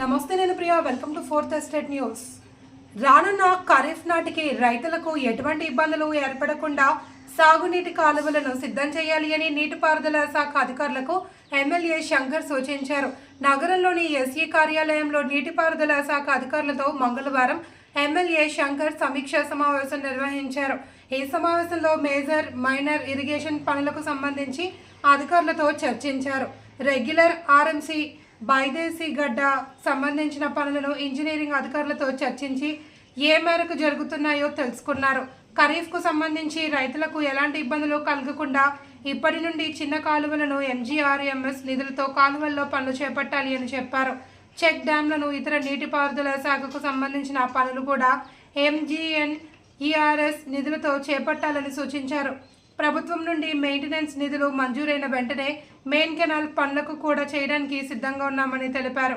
నమస్తే నేను Priya welcome to fourth estate news. రానున్న ఖరీఫ్ నాటికి రైతులకు ఎటువంటి ఇబ్బందులు ఏర్పడకుండా సాగునీటి కాలువలను సిద్ధం చేయాలి అని నీటిపారుదల శాఖ అధికారులకు ఎమ్మెల్యే శంకర్ సూచించారు. నగరంలోని ఎస్ఈ కార్యాలయంలో నీటిపారుదల శాఖ అధికారులతో మంగళవారం ఎమ్మెల్యే శంకర్ సమీక్షా సమావేశం నిర్వహించారు. ఈ సమావేశంలో మేజర్ మైనర్ ఇరిగేషన్ పనులకు సంబంధించి అధికారులతో చర్చించారు. రెగ్యులర్ ఆర్ఎంసీ బైదేశీ గడ్డ సంబంధించిన పనులను ఇంజనీరింగ్ అధికారులతో చర్చించి ఏ మేరకు జరుగుతున్నాయో తెలుసుకున్నారు. ఖరీఫ్కు సంబంధించి రైతులకు ఎలాంటి ఇబ్బందులు కలగకుండా ఇప్పటి నుండి చిన్న కాలువలను ఎంజీఆర్ఎంఎస్ నిధులతో కాలువల్లో పనులు చేపట్టాలి అని చెప్పారు. చెక్ డ్యాంలను ఇతర నీటిపారుదల శాఖకు సంబంధించిన పనులు కూడా ఎంజీఎన్ ఈఆర్ఎస్ నిధులతో చేపట్టాలని సూచించారు. ప్రభుత్వం నుండి మెయింటెనెన్స్ నిధులు మంజూరైన వెంటనే మెయిన్ కెనాల్ పనులకు కూడా చేయడానికి సిద్ధంగా ఉన్నామని తెలిపారు.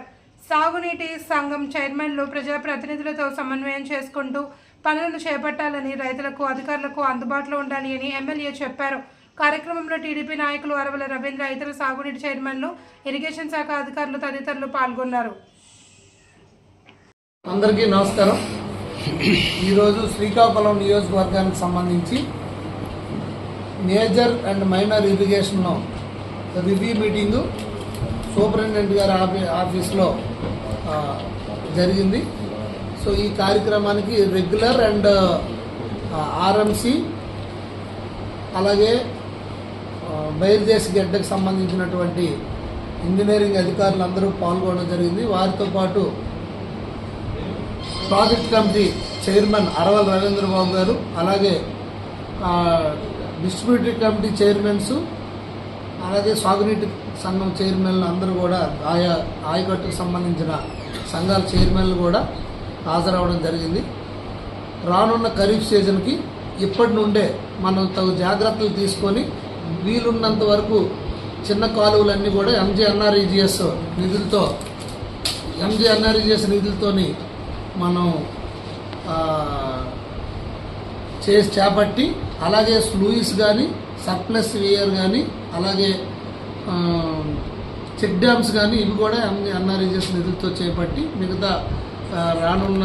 సాగునీటి సంఘం చైర్మన్లు ప్రజాప్రతినిధులతో సమన్వయం చేసుకుంటూ పనులను చేపట్టాలని రైతులకు అధికారులకు అందుబాటులో ఉండాలి అని ఎమ్మెల్యే చెప్పారు. కార్యక్రమంలో టీడీపీ నాయకులు అరవల రవీంద్ర ఇతర సాగునీటి చైర్మన్లు ఇరిగేషన్ శాఖ అధికారులు తదితరులు పాల్గొన్నారు. అందరికీ నమస్కారం. ఈరోజు శ్రీకాకుళం నియోజకవర్గానికి సంబంధించి మేజర్ అండ్ మైనర్ ఇరిగేషన్లో రివ్యూ మీటింగు సూపరింటెండెంట్ గారి ఆఫీ ఆఫీస్లో జరిగింది. సో ఈ కార్యక్రమానికి రెగ్యులర్ అండ్ ఆర్ఎంసి అలాగే బయలుదేశ గడ్డకు సంబంధించినటువంటి ఇంజనీరింగ్ అధికారులు అందరూ పాల్గొనడం జరిగింది. వారితో పాటు project committee chairman Araval Ravindra Babu గారు అలాగే డిస్ట్రిబ్యూటరీ కమిటీ చైర్మన్స్ అలాగే సాగునీటి సంఘం చైర్మన్లు అందరూ కూడా ఆయా ఆయకట్టుకు సంబంధించిన సంఘాల చైర్మన్లు కూడా హాజరవడం జరిగింది. రానున్న ఖరీఫ్ సీజన్కి ఇప్పటి నుండే మనం తగు జాగ్రత్తలు తీసుకొని వీలున్నంత వరకు చిన్న కాలువలన్నీ కూడా ఎంజీఎన్ఆర్ఈజిఎస్ నిధులతో ఎంజీఎన్ఆర్ఈజిఎస్ నిధులతోని మనం చేసి చేపట్టి అలాగే స్లూయిస్ కానీ సర్ప్లస్ వేయర్ కానీ అలాగే చెక్ డ్యామ్స్ కానీ ఇవి కూడా ఎన్ఆర్ఈజిఎస్ నిధులతో చేపట్టి మిగతా రానున్న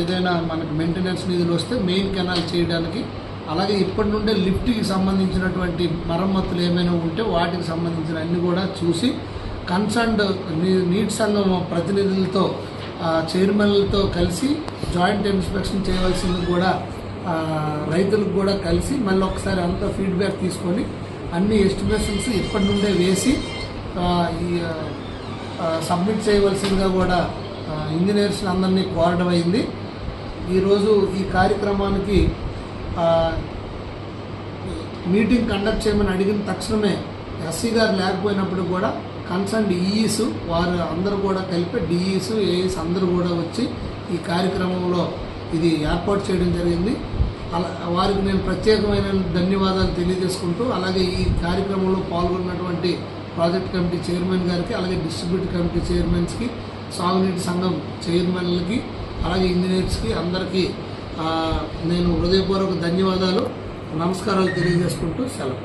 ఏదైనా మనకి మెయింటెనెన్స్ నిధులు వస్తే మెయిన్ కెనాల్ చేయడానికి అలాగే ఇప్పటి నుండే లిఫ్ట్కి సంబంధించినటువంటి మరమ్మతులు ఏమైనా ఉంటే వాటికి సంబంధించిన అన్ని కూడా చూసి కన్సర్న్డ్ నీటి సంఘం ప్రతినిధులతో చైర్మన్లతో కలిసి జాయింట్ ఇన్స్పెక్షన్ చేయవలసింది కూడా రైతులకు కూడా కలిసి మళ్ళీ ఒకసారి అంతా ఫీడ్బ్యాక్ తీసుకొని అన్ని ఎస్టిమేషన్స్ ఇప్పటి నుండే వేసి ఈ సబ్మిట్ చేయవలసిందిగా కూడా ఇంజనీర్స్ని ఇంజనీర్స్ అందరినీ కోరడం అయింది. ఈరోజు ఈ కార్యక్రమానికి మీటింగ్ కండక్ట్ చేయమని అడిగిన తక్షణమే ఎస్సీ గారు లేకపోయినప్పుడు కూడా కన్సర్న్ ఈఈస్ e వారు అందరూ కూడా కలిపి డిఈస్ ఏఈస్ అందరూ కూడా వచ్చి ఈ కార్యక్రమంలో ఇది ఏర్పాటు చేయడం జరిగింది. అలా వారికి నేను ప్రత్యేకమైన ధన్యవాదాలు తెలియజేసుకుంటూ అలాగే ఈ కార్యక్రమంలో పాల్గొన్నటువంటి ప్రాజెక్ట్ కమిటీ చైర్మన్ గారికి అలాగే డిస్ట్రిబ్యూట్ కమిటీ చైర్మన్స్కి సాగునీటి సంఘం చైర్మన్లకి అలాగే ఇంజనీర్స్కి అందరికీ నేను హృదయపూర్వక ధన్యవాదాలు నమస్కారాలు తెలియజేసుకుంటూ సెలవు.